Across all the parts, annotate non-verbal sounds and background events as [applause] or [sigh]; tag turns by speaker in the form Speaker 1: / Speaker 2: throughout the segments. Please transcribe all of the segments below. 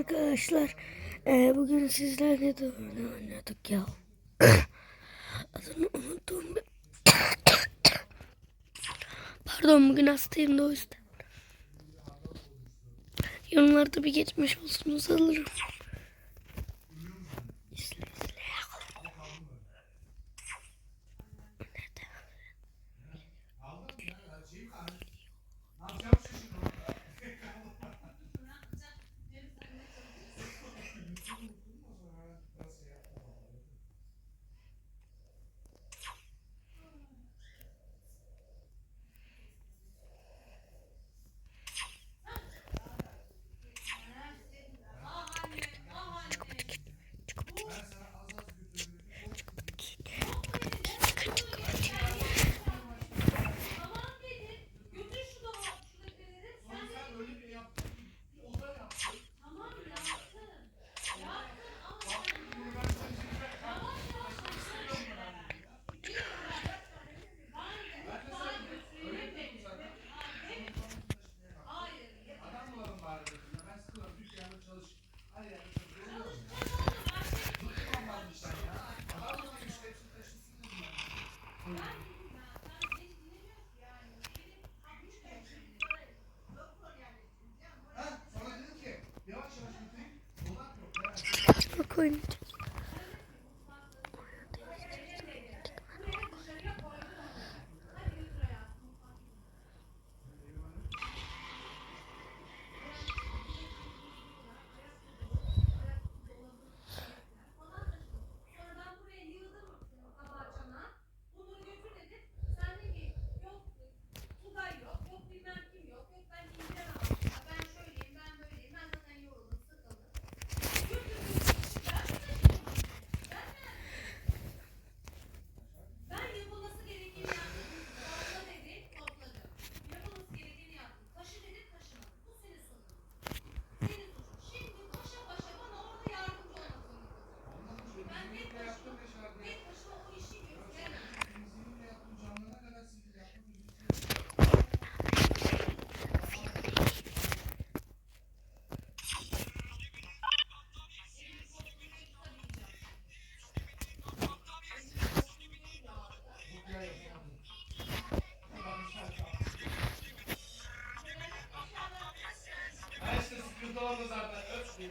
Speaker 1: arkadaşlar. Ee, bugün sizlerle de oyun oynadık ya. [coughs] Adını unuttum. [coughs] Pardon bugün hastayım da o yüzden. Yorumlarda bir geçmiş olsunuz alırım. couldn't.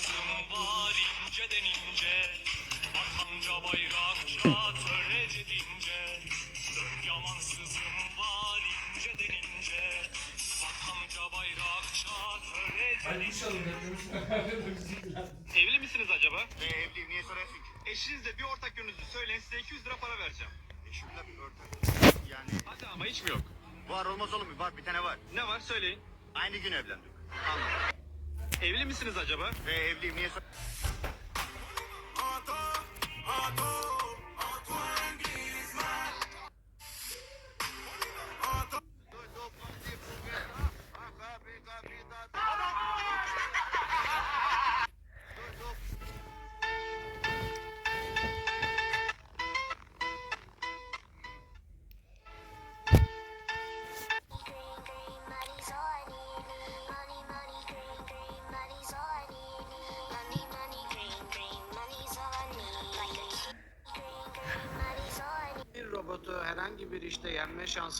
Speaker 2: Kızım var inceden ince
Speaker 3: Bakanca [laughs]
Speaker 2: Evli misiniz acaba?
Speaker 4: Ee, evliyim niye soruyorsun ki?
Speaker 2: Eşinizle bir ortak yönünüzü söyleyin size 200 lira para vereceğim.
Speaker 4: Eşimle bir ortak yani.
Speaker 2: Hadi ama hiç mi yok?
Speaker 4: Var olmaz oğlum var bir tane var.
Speaker 2: Ne var söyleyin.
Speaker 4: Aynı gün evlendik.
Speaker 2: Anladım. Evli misiniz acaba?
Speaker 4: E, evliyim niye sor...
Speaker 5: Green,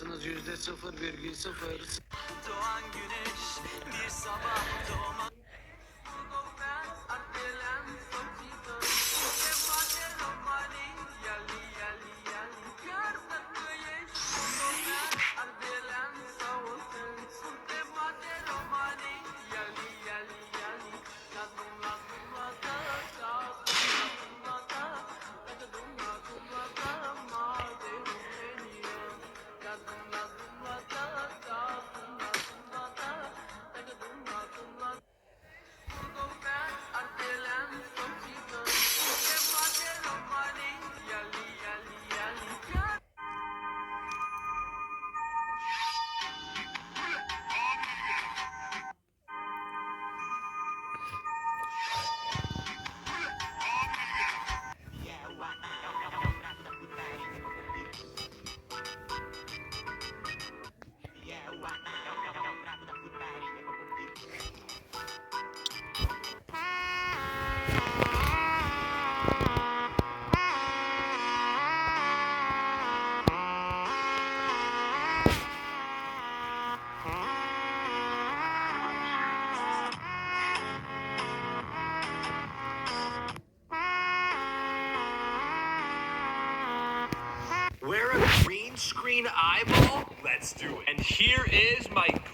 Speaker 6: şansınız yüzde 0,0.
Speaker 2: Doğan güneş bir sabah doğma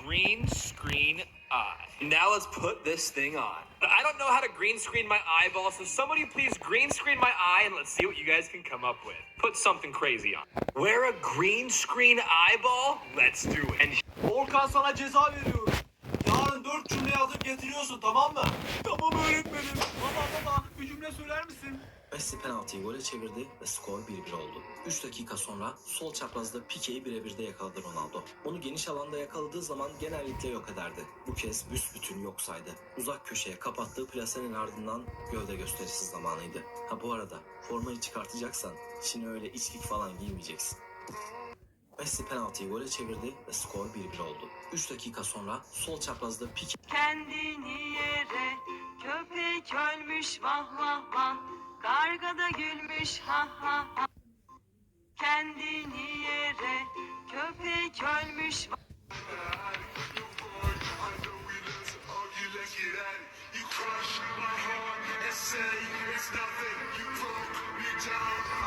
Speaker 7: green screen eye. Now let's put this thing on. I don't know how to green screen my eyeball, so somebody please green screen my eye and let's see what you guys can come up with. Put something crazy on. Wear a green screen eyeball? Let's do it. And
Speaker 2: Volkan sana ceza veriyorum. Yarın dört cümle yazıp getiriyorsun tamam mı? Tamam öğretmenim. Baba baba bir cümle söyler misin?
Speaker 8: Messi penaltıyı gole çevirdi ve skor 1-1 oldu. 3 dakika sonra sol çaprazda Pique'yi birebir de yakaladı Ronaldo. Onu geniş alanda yakaladığı zaman genellikle yok ederdi. Bu kez büsbütün yok saydı. Uzak köşeye kapattığı plasenin ardından gövde gösterisi zamanıydı. Ha bu arada formayı çıkartacaksan şimdi öyle içlik falan giymeyeceksin. Messi penaltıyı gole çevirdi ve skor 1-1 oldu. 3 dakika sonra sol çaprazda Pique
Speaker 9: Kendini yere köpek ölmüş vah vah vah Karga da gülmüş ha ha ha. Kendini yere köpek ölmüş. Vah
Speaker 2: Aşkı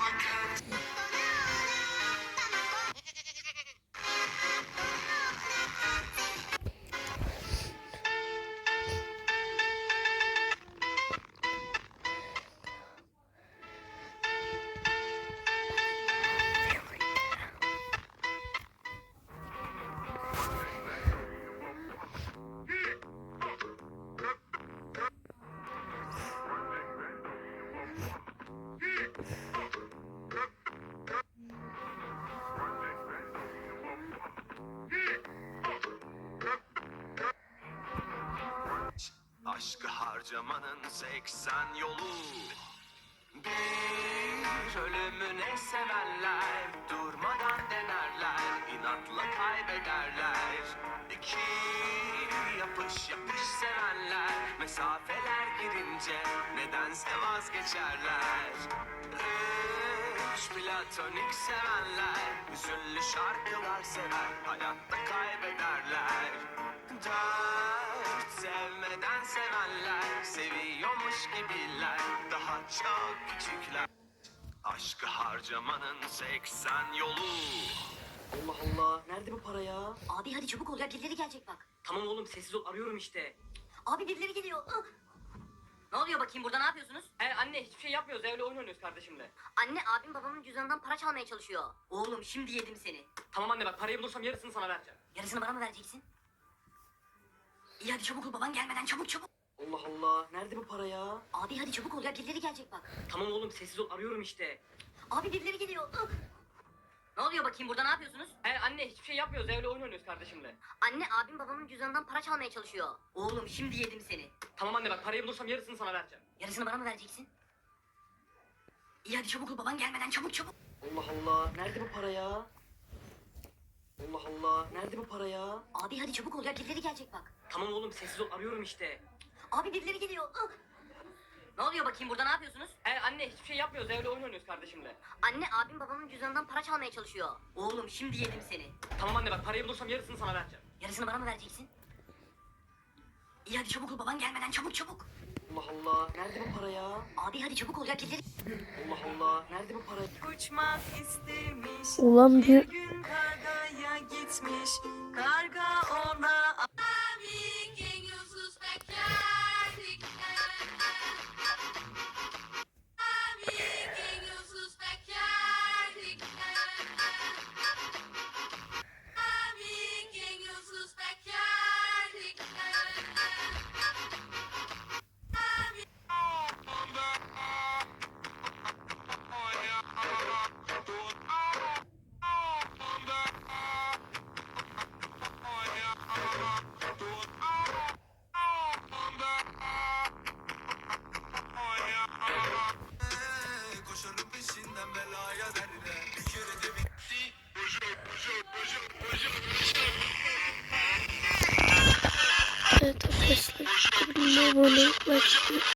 Speaker 2: harcamanın 80 yolu. Bir ölümüne sevenler Durmadan denerler inatla kaybederler. İki yapış yapış sevenler Mesafeler girince Nedense vazgeçerler. Üç platonik sevenler Hüzünlü şarkılar sever Hayatta kaybederler. Dört
Speaker 6: Sevmeden sevenler seviyormuş gibiler daha çok küçükler. Aşkı harcamanın 80 yolu.
Speaker 9: Allah Allah. Nerede bu para ya?
Speaker 5: Abi hadi çabuk ol ya birileri gelecek bak.
Speaker 9: Tamam oğlum sessiz ol arıyorum işte.
Speaker 5: Abi birileri geliyor. Ah! Ne oluyor bakayım burada ne yapıyorsunuz?
Speaker 9: He anne hiçbir şey yapmıyoruz evle oyun oynuyoruz kardeşimle.
Speaker 5: Anne abim babamın cüzdanından para çalmaya çalışıyor. Oğlum şimdi yedim seni.
Speaker 9: Tamam anne bak parayı bulursam yarısını sana vereceğim.
Speaker 5: Yarısını bana mı vereceksin? İyi hadi çabuk ol baban gelmeden çabuk çabuk.
Speaker 9: Allah Allah. Nerede bu para ya?
Speaker 5: Abi hadi çabuk ol ya birileri gelecek bak.
Speaker 9: Tamam oğlum sessiz ol arıyorum işte.
Speaker 5: Abi birileri geliyor. Ah! Ne oluyor bakayım burada ne yapıyorsunuz?
Speaker 9: He anne hiçbir şey yapmıyoruz evle oyun oynuyoruz kardeşimle.
Speaker 5: Anne abim babamın cüzdanından para çalmaya çalışıyor. Oğlum şimdi yedim seni.
Speaker 9: Tamam anne bak parayı bulursam yarısını sana vereceğim.
Speaker 5: Yarısını bana mı vereceksin? İyi hadi çabuk ol baban gelmeden çabuk çabuk.
Speaker 9: Allah Allah. Nerede bu para ya? Allah Allah. Nerede bu para ya?
Speaker 5: Abi hadi çabuk ol ya birileri gelecek bak.
Speaker 9: Tamam oğlum sessiz ol arıyorum işte.
Speaker 5: Abi birileri geliyor. Ah! Ne oluyor bakayım burada ne yapıyorsunuz?
Speaker 9: He anne hiçbir şey yapmıyoruz evle oyun oynuyoruz kardeşimle.
Speaker 5: Anne abim babamın cüzdanından para çalmaya çalışıyor. Oğlum şimdi yedim seni.
Speaker 9: Tamam anne bak parayı bulursam yarısını sana vereceğim.
Speaker 5: Yarısını bana mı vereceksin? İyi hadi çabuk ol baban gelmeden çabuk çabuk.
Speaker 9: Allah Allah. Nerede bu para ya?
Speaker 5: Abi hadi çabuk ol ya birileri.
Speaker 9: Allah Allah. Nerede bu para?
Speaker 10: Uçmak istemiş.
Speaker 1: Ulan bir
Speaker 10: gün kargaya gitmiş. Karga ona
Speaker 1: Abone olmayı,